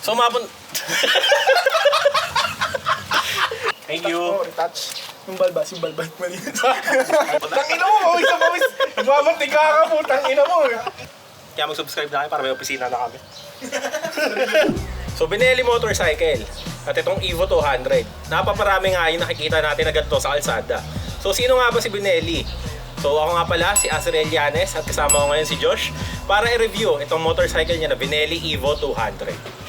So umabot... Thank you. Retouch. Yung balbas, yung balbas. Mali. Tangina mo, mawis sa mawis. Nagmamantika ka po, tangina mo. Kaya mag-subscribe na kayo para may opisina na kami. so, Binelli Motorcycle. At itong Evo 200. Napaparami nga yung nakikita natin na ganito sa kalsada. So, sino nga ba si Binelli? So, ako nga pala, si Azrael Yanes at kasama ko ngayon si Josh para i-review itong motorcycle niya na Binelli Evo 200.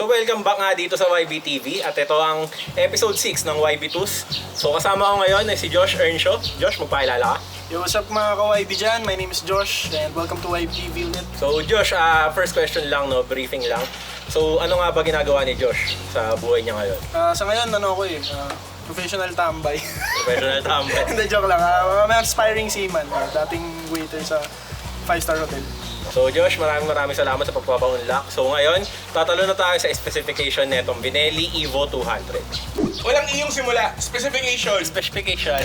So welcome back nga dito sa YB TV at ito ang episode 6 ng YB Tours. So kasama ko ngayon ay si Josh Earnshaw. Josh, magpakilala ka. Yo, what's up mga ka-YB dyan? My name is Josh and welcome to YB TV ulit. So Josh, ah, first question lang, no, briefing lang. So ano nga ba ginagawa ni Josh sa buhay niya ngayon? Ah, sa ngayon, ano ako eh, ah, professional tambay. Professional tambay. Hindi, joke lang. Uh, may aspiring seaman, ah, dating waiter sa 5-star hotel. So Josh, maraming maraming salamat sa pagpapaunlak. So ngayon, tatalo na tayo sa specification netong Binelli Evo 200. Walang iyong simula. Specification. Specification.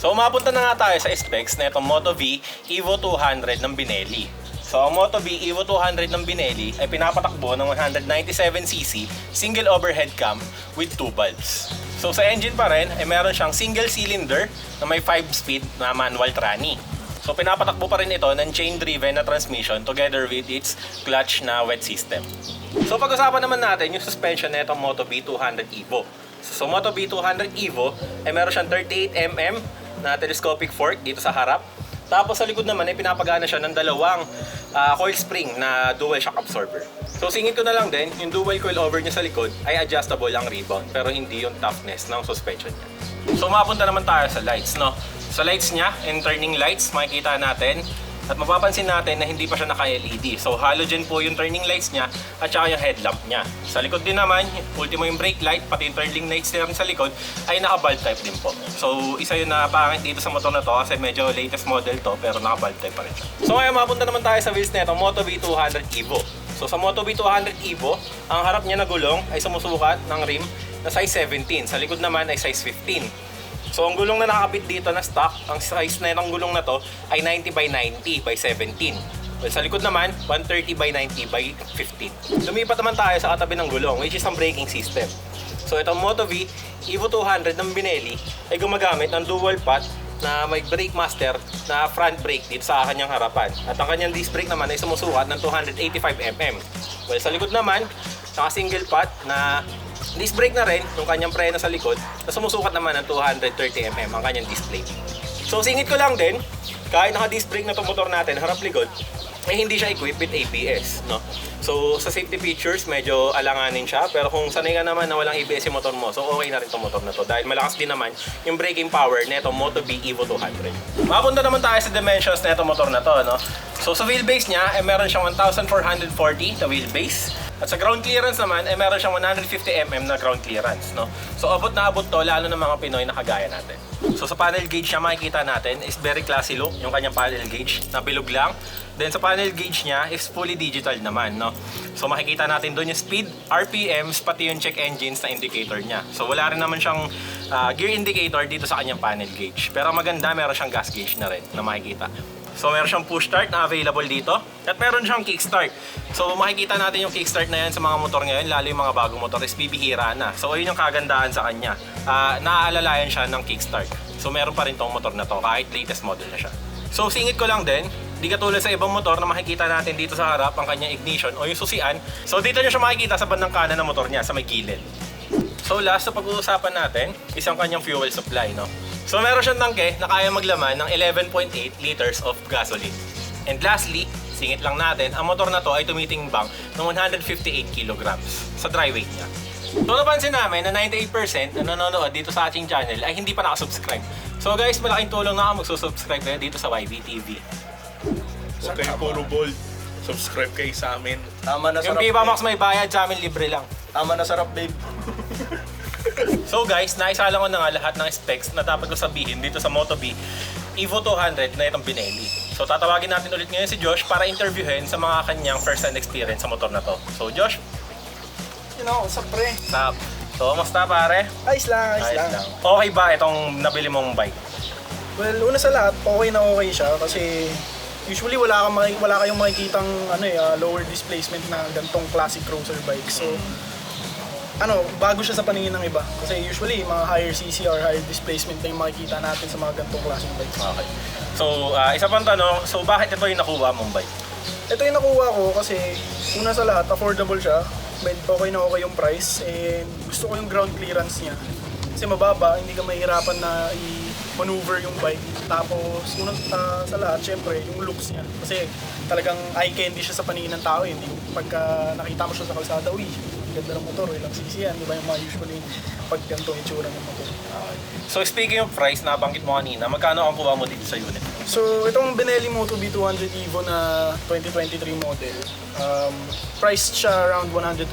so umapunta na nga tayo sa specs na itong Moto V Evo 200 ng Binelli. So ang Moto V Evo 200 ng Binelli ay pinapatakbo ng 197cc single overhead cam with two bulbs. So sa engine pa rin ay meron siyang single cylinder na may 5 speed na manual tranny. So pinapatakbo pa rin ito ng chain driven na transmission together with its clutch na wet system. So pag-usapan naman natin yung suspension na itong Moto B200 Evo. So Moto B200 Evo ay meron siyang 38mm na telescopic fork dito sa harap. Tapos sa likod naman ay pinapagana siya ng dalawang ah, coil spring na dual shock absorber. So singit ko na lang din, yung dual coil over niya sa likod ay adjustable ang rebound pero hindi yung toughness ng suspension niya. So mapunta naman tayo sa lights, no? Sa lights niya, and turning lights, makikita natin at mapapansin natin na hindi pa siya naka-LED. So halogen po yung turning lights niya at saka yung headlamp niya. Sa likod din naman, ultimo yung brake light, pati yung turning lights niya sa likod ay naka-bulb type din po. So isa yun na pangit dito sa motor na to kasi medyo latest model to pero naka-bulb type pa rin siya. So ngayon mapunta naman tayo sa wheels nito, Moto V200 Evo. So sa Moto V200 Evo, ang harap niya na gulong ay sumusukat ng rim na size 17. Sa likod naman ay size 15. So ang gulong na nakakabit dito na stock, ang size na itong gulong na to ay 90 by 90 by 17. Well, sa likod naman, 130 by 90 by 15. Lumipat naman tayo sa katabi ng gulong, which is ang braking system. So itong Moto V Evo 200 ng Binelli ay gumagamit ng dual pot na may brake master na front brake dito sa kanyang harapan. At ang kanyang disc brake naman ay sumusukat ng 285mm. Well, sa likod naman, naka single pot na disc brake na rin yung kanyang preno sa likod na sumusukat naman ng 230mm ang kanyang disc plate. So singit ko lang din, kahit naka disc brake na itong motor natin, harap likod, eh hindi siya equipped with ABS, no? So sa safety features, medyo alanganin siya, pero kung sanay ka naman na walang ABS yung motor mo, so okay na rin itong motor na to dahil malakas din naman yung braking power na itong Moto B Evo 200. Mapunta naman tayo sa dimensions na itong motor na to, no? So sa wheelbase niya, eh meron siyang 1,440 na wheelbase. At sa ground clearance naman, eh meron siyang 150mm na ground clearance, no? So abot na abot to, lalo ng mga Pinoy na kagaya natin. So sa panel gauge niya makikita natin is very classy look, yung kanyang panel gauge na bilog lang. Then sa panel gauge niya is fully digital naman, no? So makikita natin doon yung speed, RPMs, pati yung check engines na indicator niya. So wala rin naman siyang ah, gear indicator dito sa kanyang panel gauge. Pero maganda, meron siyang gas gauge na rin na makikita. So meron siyang push start na available dito at meron siyang kickstart. So makikita natin yung kickstart na yan sa mga motor ngayon, lalo yung mga bagong motor is bibihira na. So yun yung kagandahan sa kanya. Ah, naaalalayan siya ng kickstart. So meron pa rin tong motor na to kahit latest model na siya. So singit ko lang din, di katulad sa ibang motor na makikita natin dito sa harap ang kanyang ignition o yung susian. So dito nyo siya makikita sa bandang kanan ng motor niya sa may gilid. So last na pag-uusapan natin, isang kanyang fuel supply, no? So meron siyang tangke na kaya maglaman ng 11.8 liters of gasoline. And lastly, singit lang natin, ang motor na to ay tumitimbang ng 158 kilograms sa dry weight niya. So napansin namin na 98% na nanonood dito sa ating channel ay hindi pa nakasubscribe. So guys, malaking tulong na ako magsusubscribe kayo dito sa YB TV. Huwag kayo puro bold. Subscribe kayo sa amin. Tama na Yung sarap, Viva babe. Max may bayad sa amin, libre lang. Tama na sarap, babe. So guys, naisala ko na nga lahat ng specs na dapat ko sabihin dito sa Moto B Evo 200 na itong Binelli. So tatawagin natin ulit ngayon si Josh para interviewin sa mga kanyang first hand experience sa motor na to. So Josh, You know, sa pre. sa So, musta pare? Ayos lang, ayos, lang. Okay ba itong nabili mong bike? Well, una sa lahat, okay na okay siya kasi usually wala kang wala kayong makikitang ano eh, ah, lower displacement na gantong classic cruiser bike. So ano, bago siya sa paningin ng iba. Kasi usually, mga higher CC or higher displacement na yung makikita natin sa mga gantong klaseng bike. Okay. So, ah, isa pang tanong, so bakit ito yung nakuha mong bike? Ito yung nakuha ko kasi una sa lahat, affordable siya. Med okay na okay yung price and gusto ko yung ground clearance niya. Kasi mababa, hindi ka mahihirapan na i-maneuver yung bike. Tapos, unang ah, sa lahat, syempre, yung looks niya. Kasi talagang eye candy siya sa paningin ng tao. eh. Hindi pagka nakita mo siya sa kalsada, uy, ganda ng motor, ilang cc yan. Di ba yung mga usually pag ganito yung itsura ng motor. So, speaking of price, nabanggit mo kanina, magkano ang kuha mo dito sa unit? So, itong Benelli Moto B200 Evo na 2023 model, um, priced siya around 125,000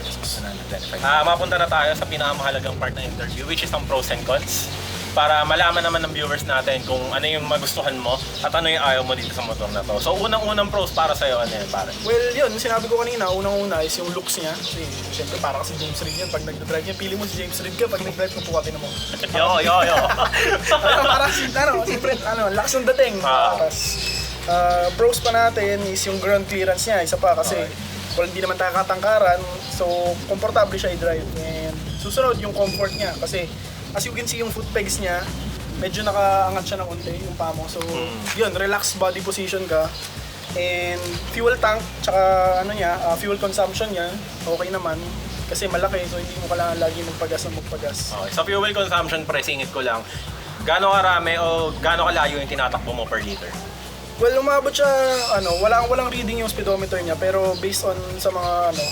pesos. 125. Ah, mapunta na tayo sa pinakamahalagang part ng interview, which is ang pros and cons. Para malaman naman ng viewers natin kung ano yung magustuhan mo at ano yung ayaw mo dito sa motor na to. So, unang-unang pros para sa'yo, ano yan, pare? Well, yun, sinabi ko kanina, unang-una is yung looks niya. Kasi, syempre, para kasi James Reed yan. Pag nagdadrive yan, pili mo si James Reed ka. Pag nag-drive, pupukatin mo. Yo, yo, yo. ano, para si, ano, siyempre, ano, lakas ng dating. Ah. Tapos, ah, pros pa natin is yung ground clearance niya. Isa pa kasi, well, hindi naman tayo katangkaran. So, komportable siya i-drive. And susunod, yung comfort niya. Kasi, as you can see, yung foot pegs niya, medyo nakaangat siya ng unti, yung paa mo. So, yun, relaxed body position ka. And fuel tank, tsaka ano niya, ah, fuel consumption niya, okay naman. Kasi malaki, so hindi mo kailangan lagi magpagas ng magpagas. Okay, sa fuel consumption, presingit ko lang, gaano karami o gaano kalayo yung tinatakbo mo per liter? Well, umabot siya, ano, walang walang reading yung speedometer niya, pero based on sa mga ano,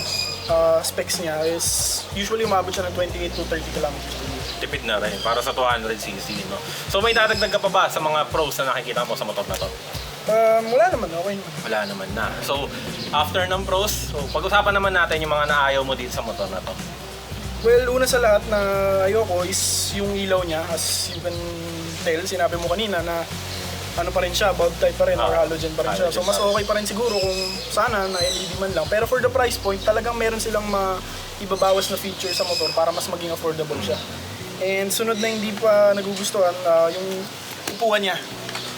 ah, specs niya is usually umabot siya ng 28 to 30 kilometers per liter. Tipid na rin para sa 200cc, no? So, may dadagdag ka pa ba sa mga pros na nakikita mo sa motor na to? Um, wala naman, okay naman. Wala naman na. So, after ng pros, so, pag-usapan naman natin yung mga naayaw mo dito sa motor na to. Well, una sa lahat na ayoko is yung ilaw niya. As you can tell, sinabi mo kanina na ano pa rin siya, bulb type pa rin or Ah, halogen pa rin siya. So mas okay pa rin siguro kung sana na LED man lang. Pero for the price point, talagang meron silang ma ibabawas na feature sa motor para mas maging affordable siya. And sunod na hindi pa nagugustuhan, ah, yung upuan niya.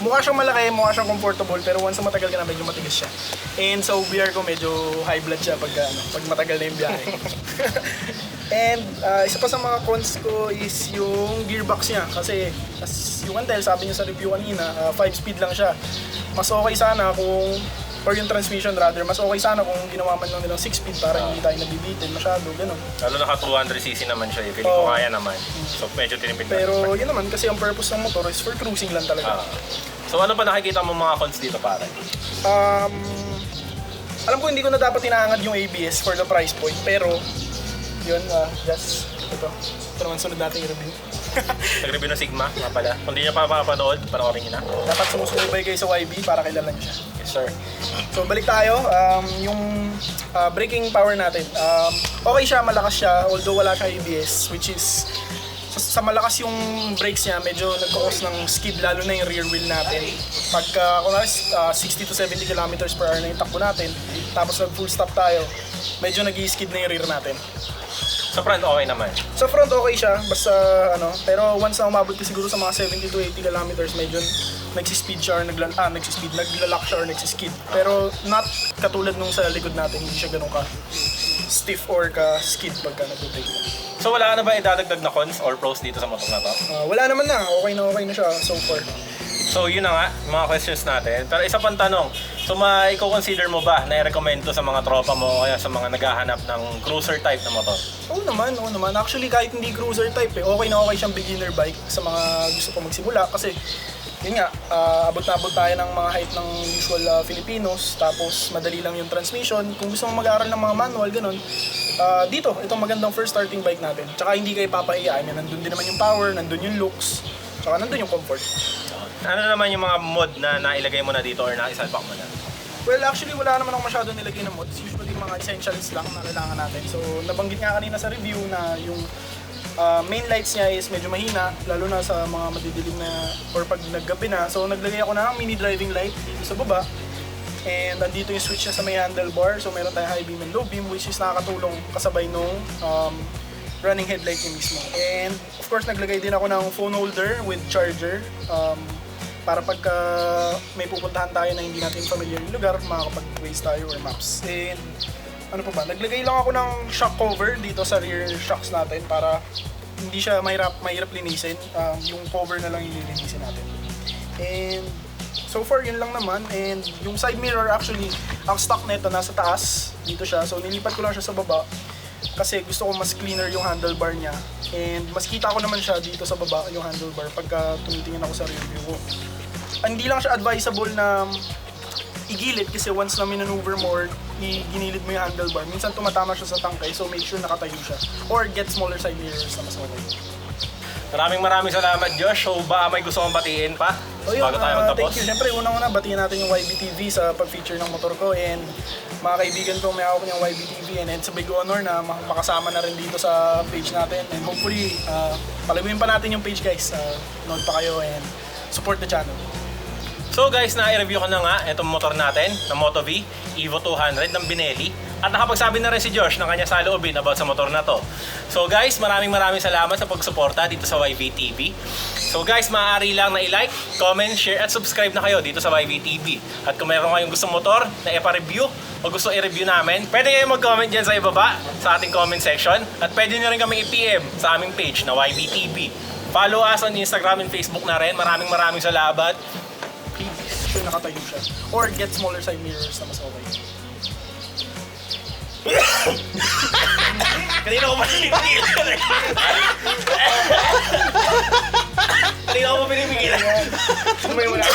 Mukha siyang malaki, mukha siyang comfortable, pero once na matagal ka na, medyo matigas siya. And sa OBR ko, medyo high blood siya pag, ano, pag matagal na yung biyahe. And ah, isa pa sa mga cons ko is yung gearbox niya kasi as you can tell, sabi niya sa review kanina, 5 speed lang siya. Mas okay sana kung or yung transmission rather, mas okay sana kung ginawa man lang nilang 6 speed para hindi tayo nabibitin masyado, ganun. Lalo naka 200cc naman siya, eh. Feeling ko Oo. kaya naman. So, medyo tinipid na. Pero yun naman, kasi ang purpose ng motor is for cruising lang talaga. Ah. so, ano pa nakikita mo mga cons dito, pare? Um, alam ko hindi ko na dapat inaangad yung ABS for the price point, pero yun, ah, just ito. Ito naman sunod natin yung review. Nag-review ng Sigma, nga pala. Kung di niya pa papanood, panoorin niyo na. Dapat sumusubaybay kayo sa YB para kilala niyo siya. Yes, sir. So balik tayo, um, yung ah, braking power natin. Um, okay siya, malakas siya, although wala siya ABS, which is sa, sa malakas yung brakes niya, medyo nagkakos ng skid, lalo na yung rear wheel natin. Pagka, kunwari, ah, 60 to 70 kilometers per hour na yung takbo natin, tapos nag full stop tayo, medyo nag skid na yung rear natin. Sa front, okay naman. Sa front okay siya, basta ano, pero once na umabot ka siguro sa mga 70 to 80 kilometers, medyo nagsispeed siya or nagla ah, nagsispeed, naglalak siya or nagsiskid. Pero not katulad nung sa likod natin, hindi siya ganun ka stiff or ka skid pagka nag-brake. So, wala ka na ba idadagdag na cons or pros dito sa motor na to? Ah, wala naman na, okay na okay na siya so far. So, yun na nga, mga questions natin. Pero isa pang tanong, so ma-consider mo ba na i-recommend sa mga tropa mo o kaya sa mga naghahanap ng cruiser type na motor? Oo naman, oo naman. Actually, kahit hindi cruiser type eh, okay na okay siyang beginner bike sa mga gusto pa magsimula kasi yun nga, ah, abot na abot tayo ng mga height ng usual ah, Filipinos, tapos madali lang yung transmission. Kung gusto mong mag-aaral ng mga manual, ganun, ah, dito, itong magandang first starting bike natin. Tsaka hindi kayo papahiyaan yan. Nandun din naman yung power, nandun yung looks, tsaka nandun yung comfort. Ano naman yung mga mod na nailagay mo na dito or naisalpak mo na? Well, actually, wala naman ako masyado nilagay na mods. Usually, mga essentials lang na kailangan natin. So, nabanggit nga kanina sa review na yung ah, main lights niya is medyo mahina, lalo na sa mga madidilim na or pag naggabi na. So, naglagay ako ng mini driving light dito sa baba. And andito yung switch niya sa may handlebar. So, meron tayong high beam and low beam which is nakakatulong kasabay nung um, running headlight niya mismo. And of course, naglagay din ako ng phone holder with charger. Um, para pagka may pupuntahan tayo na hindi natin familiar yung lugar, makakapag-waze tayo or maps. And ano pa ba, naglagay lang ako ng shock cover dito sa rear shocks natin para hindi siya mahirap, mahirap linisin. Um, yung cover na lang yung natin. And so far, yun lang naman. And yung side mirror actually, ang stock nito nasa taas. Dito siya. So nilipat ko lang siya sa baba. Kasi gusto ko mas cleaner yung handlebar niya. And mas kita ko naman siya dito sa baba, yung handlebar, pagka tumitingin ako sa rear view ko. Ah, Hindi lang siya advisable na igilid kasi once na minaneuver mo or ginilid mo yung handlebar, minsan tumatama siya sa tangkay so make sure nakatayo siya. Or get smaller side mirrors na mas okay. Maraming maraming salamat Josh. So ba may gusto kong batiin pa? O yun, bago tayo ah, magtapos. thank you. Siyempre, unang-una, batiin natin yung YBTV sa pag-feature ng motor ko and mga kaibigan ko may hawak niyang YBTV and it's a big honor na ma- makasama na rin dito sa page natin and hopefully, uh, palaguin pa natin yung page guys. Uh, nood pa kayo and support the channel. So guys, na-review ko na nga itong motor natin na Moto V Evo 200 ng Binelli. At nakapagsabi na rin si Josh ng kanya saloobin about sa motor na to. So guys, maraming maraming salamat sa pagsuporta dito sa YVTV. So guys, maaari lang na i-like, comment, share at subscribe na kayo dito sa YVTV. At kung meron kayong gustong motor na ipa-review o gusto i-review namin, pwede kayong mag-comment dyan sa ibaba sa ating comment section. At pwede nyo rin kami i-PM sa aming page na YVTV. Follow us on Instagram and Facebook na rin. Maraming maraming salamat. Please, sure nakatayo siya. Or get smaller side mirrors na mas okay. กระดิ่งลมไม่ได้มีเลยกระดิ่งลมไม่ได้มีเลยทำไมวันนั้น